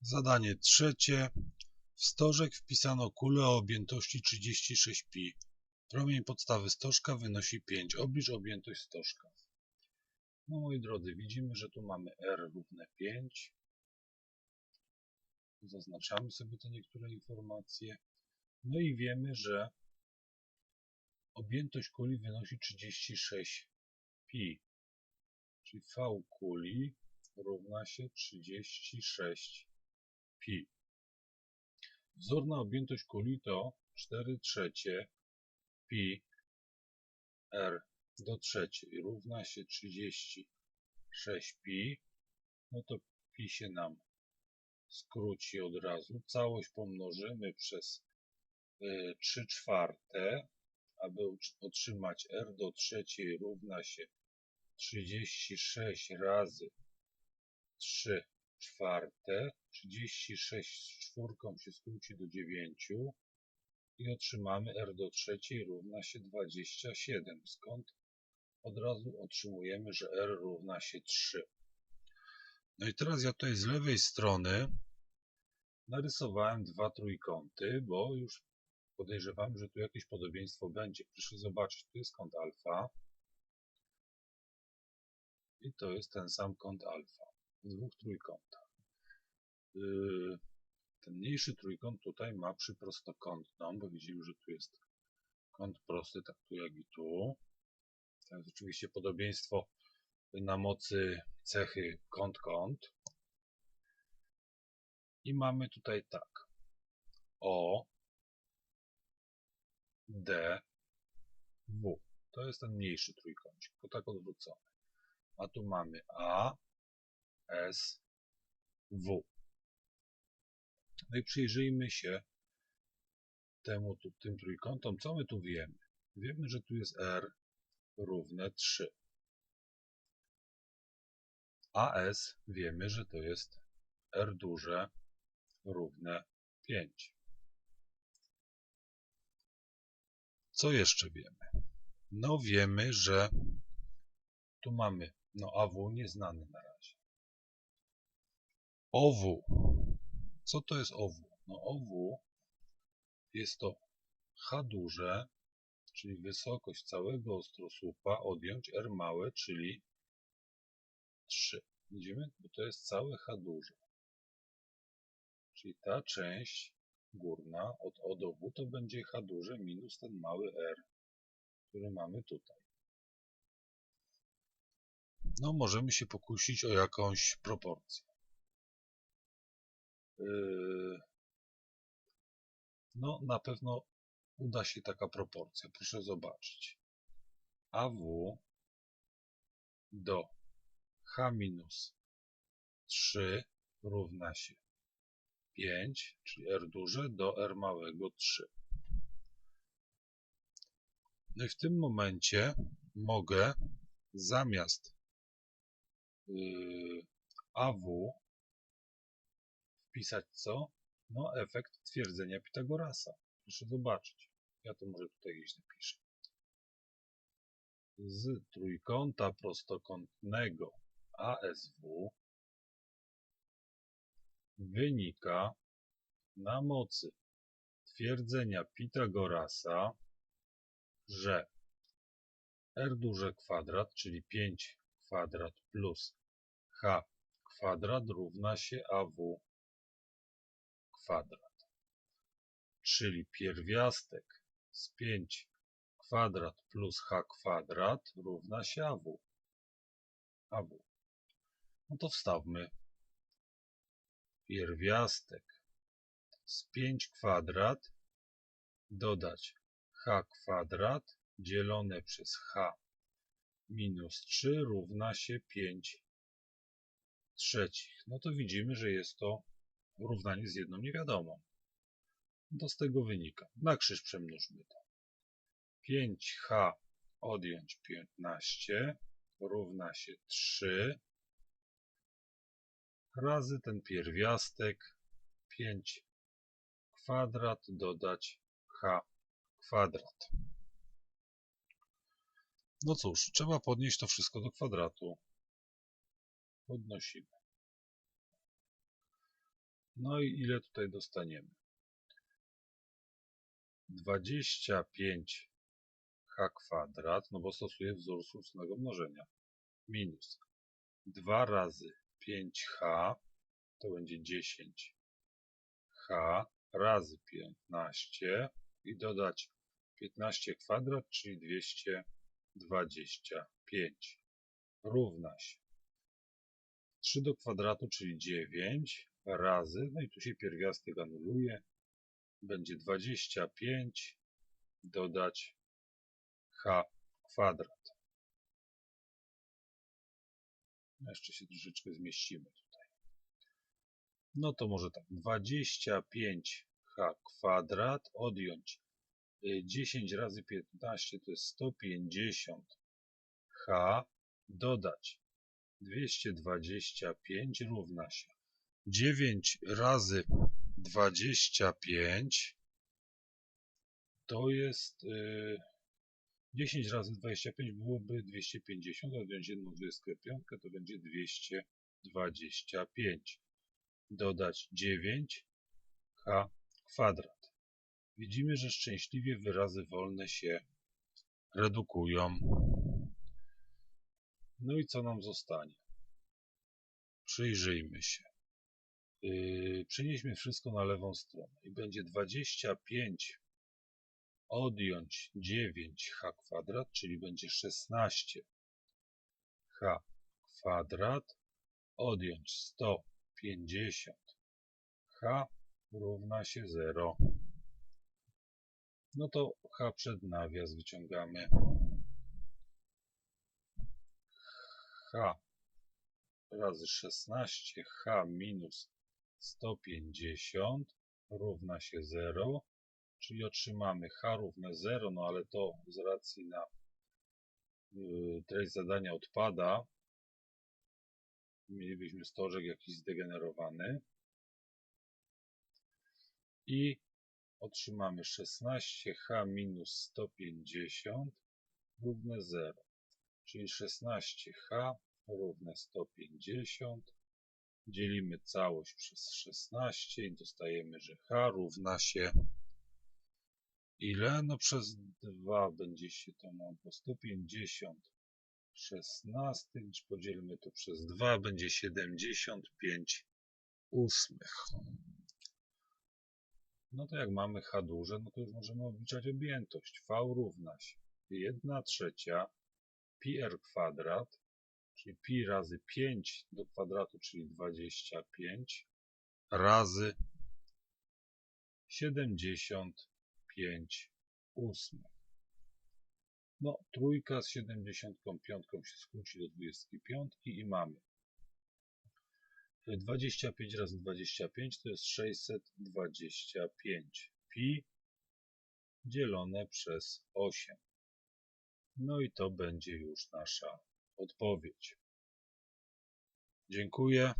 Zadanie trzecie. W stożek wpisano kulę o objętości 36pi. Promień podstawy stożka wynosi 5. Oblicz objętość stożka. No moi drodzy, widzimy, że tu mamy R równe 5. Zaznaczamy sobie te niektóre informacje. No i wiemy, że objętość kuli wynosi 36pi. Czyli V kuli równa się 36 pi. Wzór na objętość kuli to 4 trzecie pi r do trzeciej równa się 36 pi. No to pi się nam skróci od razu. Całość pomnożymy przez 3 y, czwarte, aby otrzymać r do trzeciej równa się 36 razy 3 czwarte, 36 z czwórką się skróci do 9 i otrzymamy r do trzeciej równa się 27, skąd od razu otrzymujemy, że r równa się 3. No i teraz ja tutaj z lewej strony narysowałem dwa trójkąty, bo już podejrzewam, że tu jakieś podobieństwo będzie. Proszę zobaczyć, tu jest kąt alfa i to jest ten sam kąt alfa dwóch trójkątach. Yy, ten mniejszy trójkąt tutaj ma przyprostokątną, bo widzimy, że tu jest kąt prosty, tak tu jak i tu. To jest oczywiście podobieństwo na mocy cechy kąt-kąt. I mamy tutaj tak. O, D, W. To jest ten mniejszy trójkącik, tylko tak odwrócony. A tu mamy A, S, W. No i przyjrzyjmy się temu, tu, tym trójkątom. Co my tu wiemy? Wiemy, że tu jest R równe 3. AS wiemy, że to jest R duże równe 5. Co jeszcze wiemy? No wiemy, że tu mamy no AW nieznany na razie. OW. Co to jest OW? No OW jest to H duże, czyli wysokość całego ostrosłupa odjąć R małe, czyli 3. Widzimy? Bo to jest całe H duże. Czyli ta część górna od O do W to będzie H duże minus ten mały R, który mamy tutaj. No, możemy się pokusić o jakąś proporcję. Yy, no, na pewno uda się taka proporcja. Proszę zobaczyć. AW do H minus 3 równa się 5, czyli R duże do R małego 3. No i w tym momencie mogę zamiast yy, AW wpisać co? No efekt twierdzenia Pitagorasa. Proszę zobaczyć. Ja to może tutaj gdzieś napiszę. Z trójkąta prostokątnego ASW wynika na mocy twierdzenia Pitagorasa, że r duże kwadrat, czyli 5 kwadrat plus h kwadrat równa się AW kwadrat. Czyli pierwiastek z 5 kwadrat plus h kwadrat równa się AW. AW. No to wstawmy pierwiastek z 5 kwadrat dodać h kwadrat dzielone przez h minus 3 równa się 5 trzecich. No to widzimy, że jest to równanie z jedną niewiadomą. To z tego wynika. Na krzyż przemnóżmy to. 5h odjąć 15 równa się 3 razy ten pierwiastek 5 kwadrat dodać h kwadrat. No cóż, trzeba podnieść to wszystko do kwadratu. Podnosimy. No i ile tutaj dostaniemy? 25 h kwadrat, no bo stosuję wzór słusznego mnożenia, minus 2 razy 5h, to będzie 10h razy 15 i dodać 15 kwadrat, czyli 225 równa się 3 do kwadratu, czyli 9 razy, no i tu się pierwiastek anuluje, będzie 25 dodać h kwadrat. Jeszcze się troszeczkę zmieścimy tutaj. No to może tak, 25h kwadrat odjąć 10 y, razy 15 to jest 150h dodać 225 równa się 9 razy 25 to jest yy, 10 razy 25 byłoby 250, a wziąć jedną 25 to będzie 225. Dodać 9h kwadrat. Widzimy, że szczęśliwie wyrazy wolne się redukują. No i co nam zostanie? Przyjrzyjmy się. Yy, przenieśmy wszystko na lewą stronę i będzie 25 odjąć 9h kwadrat, czyli będzie 16h kwadrat, odjąć 150h równa się 0. No to h przed nawias wyciągamy. h razy 16h minus 150 równa się 0 czyli otrzymamy h równe 0, no ale to z racji na y, treść zadania odpada. Mielibyśmy stożek jakiś zdegenerowany. I otrzymamy 16h minus 150 równe 0. Czyli 16h równe 150. Dzielimy całość przez 16 i dostajemy, że h równa się Ile? No przez 2 będzie się to mogło. 150 16, podzielmy to przez 2, będzie 75 ósmych. No to jak mamy h duże, no to już możemy obliczać objętość. v równa się 1 trzecia pi r kwadrat, czyli pi razy 5 do kwadratu, czyli 25, razy 70 5 ósmych. No, trójka z 75 się skróci do 25 i mamy 25 razy 25 to jest 625 pi dzielone przez 8. No i to będzie już nasza odpowiedź. Dziękuję.